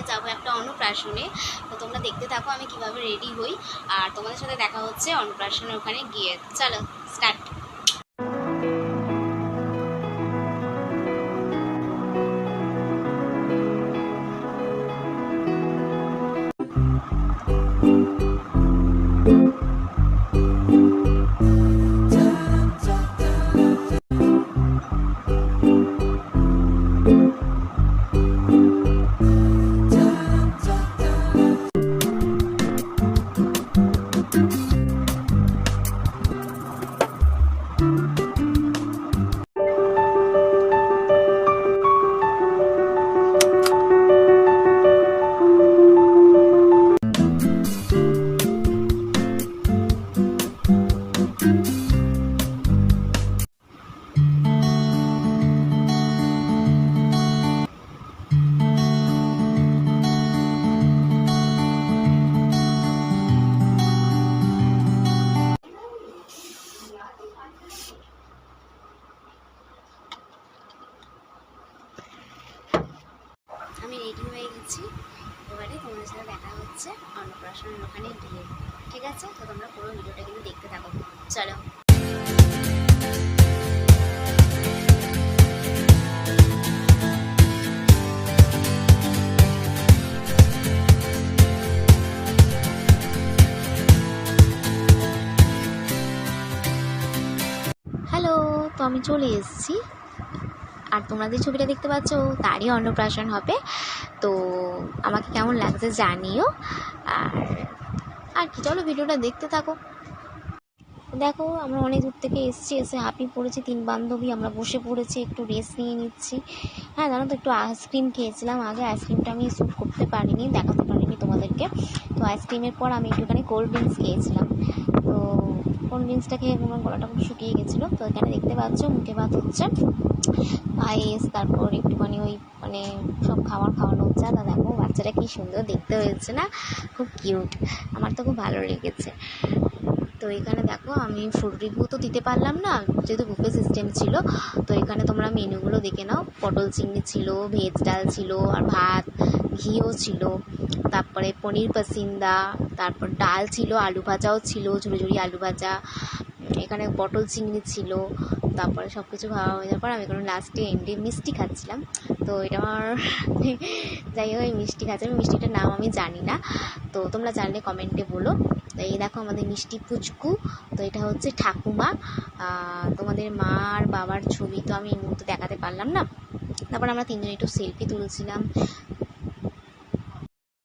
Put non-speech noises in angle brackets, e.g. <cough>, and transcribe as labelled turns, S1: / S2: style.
S1: আজকে যাব একটা অন্নপ্রাশনে। তো তোমরা দেখতে থাকো আমি কীভাবে রেডি হই। আর তোমাদের সাথে দেখা হচ্ছে অন্নপ্রাশনের ওখানে গিয়ে। চলো স্টার্ট আমি রেডি হয়ে গেছি। এবারে তোমাদের সাথে দেখা হচ্ছে অন্নপ্রাশনের ওখানে গিয়ে। ঠিক আছে? তো তোমরা পুরো ভিডিওটা কিন্তু দেখতে থাকো। চলো। হ্যালো তো আমি চলে এসেছি। আর তোমরা যে ছবিটা দেখতে পাচ্ছ, তারই অন্নপ্রাশন হবে। তো আমাকে কেমন লাগছে জানিও। আর আর কি, চলো ভিডিওটা দেখতে থাকো। দেখো, আমরা অনেক দূর থেকে এসেছি, এসে হাঁপি পড়েছি। তিন বান্ধবী, আমরা বসে পড়েছি, একটু রেস্ট নিয়ে নিচ্ছি। হ্যাঁ জানো তো, একটু আইসক্রিম খেয়েছিলাম আগে। আইসক্রিমটা আমি শ্যুট করতে পারিনি, দেখাতে পারিনি তোমাদেরকে। তো আইসক্রিমের পর আমি একটুখানি কোল্ড ড্রিঙ্কস খেয়েছিলাম। তো কোল্ড ড্রিঙ্কসটা খেয়ে আমার গলাটা খুব শুকিয়ে গেছিল। তো এখানে দেখতে পাচ্ছ, মুখে ভাত হচ্ছে। পায়েস, তারপর একটুখানি ওই মানে সব খাবার খাওয়ানো হচ্ছে। আর দেখো, বাচ্চাটা কি সুন্দর দেখতে হয়েছে না? খুব কিউট আমার তো খুব ভালো লেগেছে। তো এখানে দেখো আমি ফুল রিভিউ তো দিতে পারলাম না, যেহেতু বুফে সিস্টেম ছিল, তো এখানে তোমরা মেনুগুলো দেখে নাও। পটল চিংড়ি ছিল, ভেজ ডাল ছিল, আর ভাত, ঘিও ছিল। তারপরে পনির পাসিন্দা, তারপর ডাল ছিল, আলু ভাজাও ছিল ঝুড়ি ঝুড়ি আলু ভাজা। এখানে পটল চিংড়ি ছিল, তারপরে সব কিছু খাওয়া হয়ে যাওয়ার পর আমি কোনো লাস্টে এন্ডে মিষ্টি খাচ্ছিলাম। তো এটা আমার <laughs> যাই হোক মিষ্টি খাচ্ছিলাম মিষ্টিটার নাম আমি জানি না। তো তোমরা জানলে কমেন্টে বলো। তো এই দেখো আমাদের মিষ্টি পুচকু। তো এটা হচ্ছে ঠাকুমা। তোমাদের মা আর বাবার ছবি তো আমি এই মুহূর্তে দেখাতে পারলাম না। তারপর আমরা তিনজন একটু সেলফি তুলছিলাম।